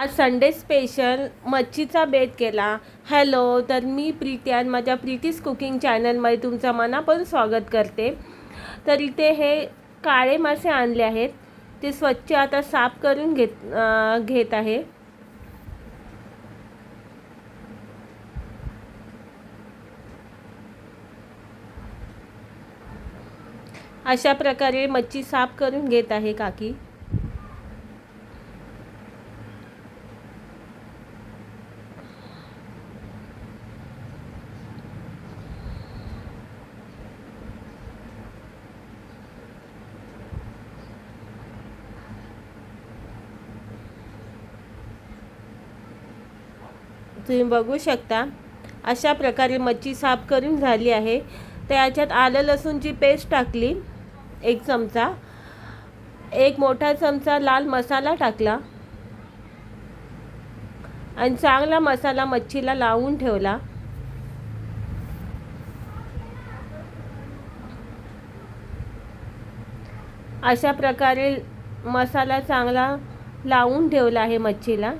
आज Sunday special मच्छीचा बेत केला. हॅलो तर मी प्रीती आणि माझ्या प्रीतीस कुकिंग चॅनलमध्ये तुमचं मनापासून स्वागत करते. तर इथे हे काळे मासे आणले आहेत. ते स्वच्छ आता साफ करून घेत घेत आहे. अशा प्रकारे मच्छी साफ करून घेत आहे काकी. तुम्ही बघू शकता. अशा प्रकारे मच्छी साफ करून झाली आहे. तर याच्यात आलं लसूणची पेस्ट टाकली. एक चमचा. एक मोठा चमचा लाल मसाला टाकला. आणि चांगला मसाला मच्छीला लावून ठेवला. अशा प्रकारे मसाला चांगला लावून ठेवला आहे मच्छीला.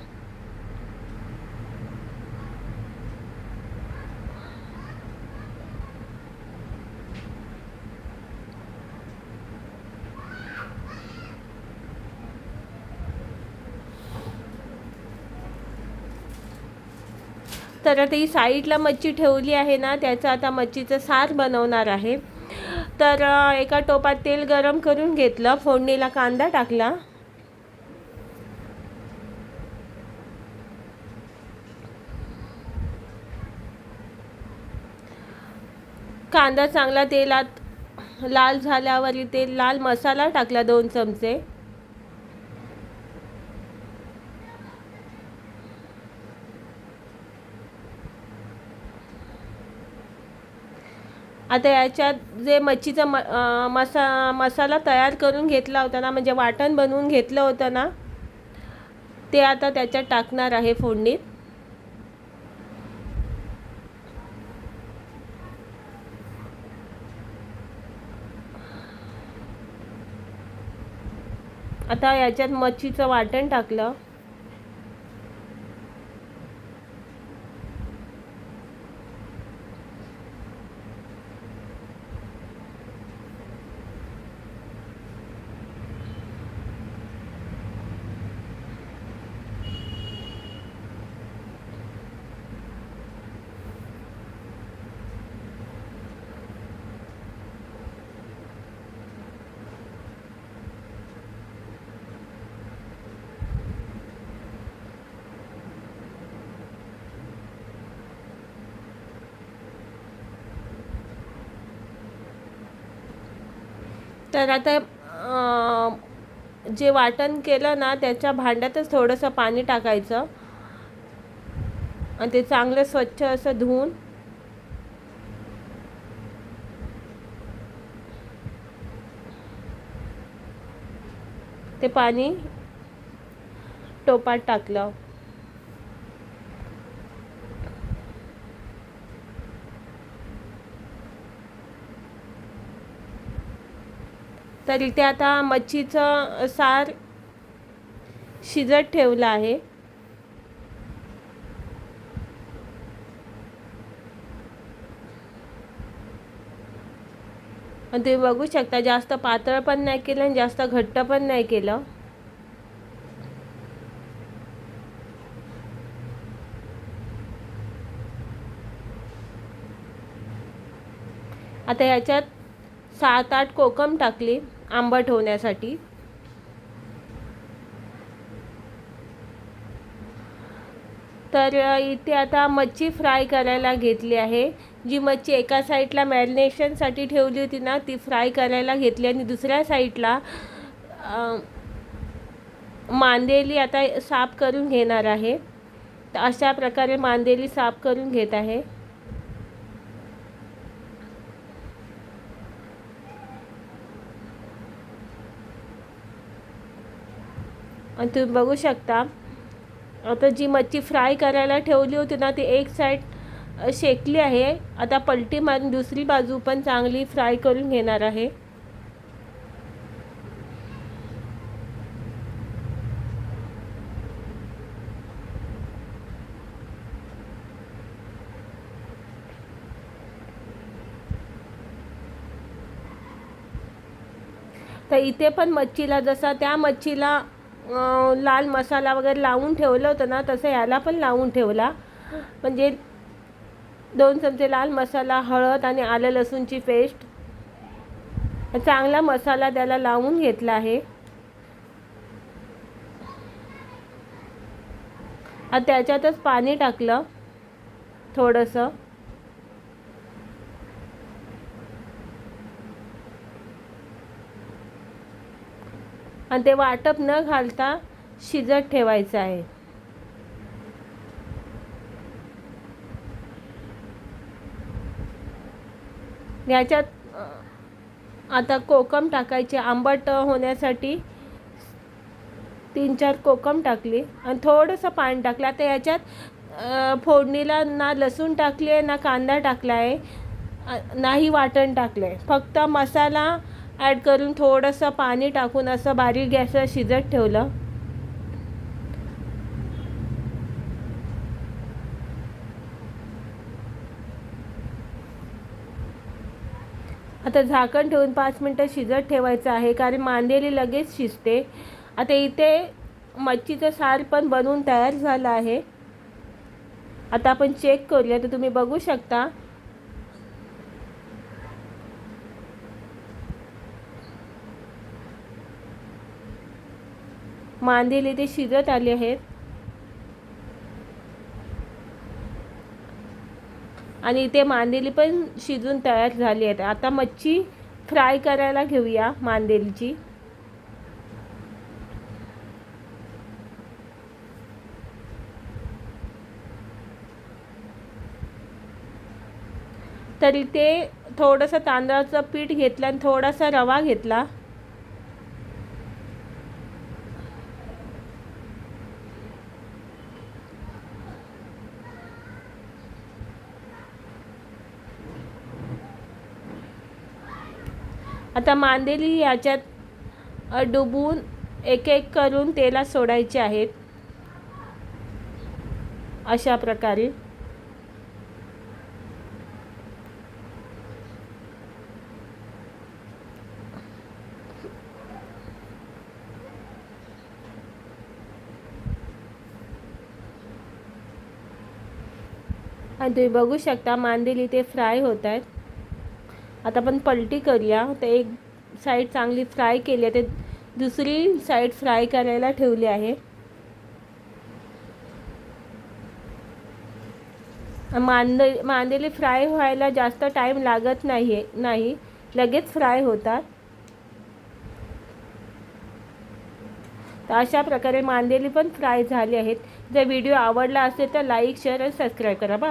तर ती साईडला मच्छी ठेवली आहे ना त्याचं आता मच्छीचं सार बनवणार आहे. तर एका टोपात तेल गरम करून घेतलं फोडणीला कांदा टाकला. कांदा चांगला तेलात लाल झाल्यावर इथे लाल मसाला टाकला दोन चमचे. आता याच्यात जे मच्छीचा म मसा मसाला तयार करून घेतला होता ना म्हणजे वाटण बनवून घेतलं होतं ना ते आता त्याच्यात टाकणार आहे फोडणीत. आता याच्यात मच्छीचं वाटण टाकलं. तर आता जे वाटण केलं ना त्याच्या भांड्यातच थोडंसं पाणी टाकायचं. आणि ते चांगलं स्वच्छ असं धुवून. ते पाणी टोपात टाकलं. तर इथे आता मच्छीचं सार शिजत ठेवलं आहे. आणि तुम्ही बघू शकता जास्त पातळ पण नाही केलं आणि जास्त घट्ट पण नाही केलं. आता याच्यात सात आठ कोकम टाकली आंबट होण्यासाठी. तर इथे आता मच्छी फ्राय करायला घेतली आहे. जी मच्छी एका साईडला मॅरिनेशनसाठी ठेवली होती ना ती फ्राय करायला घेतली आणि दुसऱ्या साईडला मांदेली आता साफ करून घेणार आहे. तर अशा प्रकारे मांदेली साफ करून घेत आहे. आणि तुम्ही बघू शकता. आता जी मच्छी फ्राय करायला ठेवली होती ना ती एक साईड शेकली आहे. आता पलटी मारून दुसरी बाजू पण चांगली फ्राय करून घेणार आहे. तर इथे पण मच्छीला जसा त्या मच्छीला लाल मसाला वगैरे लावून ठेवलं होतं ना तसं याला पण लावून ठेवला. म्हणजे दोन चमचे लाल मसाला हळद आणि आलं लसूणची पेस्ट. चांगला मसाला त्याला लावून घेतला आहे. त्याच्यातच पाणी टाकलं थोडंसं. आणि ते वाटप न घालता शिजत ठेवायचं आहे. याच्यात आता कोकम टाकायचे. आंबट होण्यासाठी तीन चार कोकम टाकली आणि थोडंसं पाणी टाकलं. आता याच्यात फोडणीला ना लसूण टाकली आहे ना कांदा टाकला आहे. नाही वाटण टाकलं आहे फक्त मसाला ॲड करून थोडंसं पाणी टाकून असं बारीक गॅसवर शिजत ठेवलं. आता झाकण ठेवून पाच मिनटं शिजत ठेवायचं आहे कारण मांदेली लगेच शिजते. आता इथे मच्छीचं सार पण बनवून तयार झालं आहे. आता आपण चेक करूया तर तुम्ही बघू शकता. मांदेली ते शिजत आले आहेत. आणि इथे मांदेली पण शिजून तयार झाली आहेत. आता मच्छी फ्राय करायला घेऊया मांदेलीची. तर इथे थोडंसं तांदळाचं पीठ घेतलं आणि थोडासा रवा घेतला. आता मांदेली याच्यात डुबून एक एक करून तेलात सोडायचे आहेत. अशा प्रकारे. आणि तुम्ही बघू शकता मांदेली ते फ्राय होत आहेत. आता आपण पलटी करूया. तर एक साईड चांगली फ्राय केली आहे. ते दुसरी साईड फ्राय करायला ठेवली आहे. मांद मांदेली फ्राय व्हायला जास्त टाईम लागत नाही आहे नाही. लगेच फ्राय होतात. तर अशा प्रकारे मांदेली पण फ्राय झाली आहेत. जर व्हिडिओ आवडला असेल तर लाईक शेअर आणि सबस्क्राईब करा. बा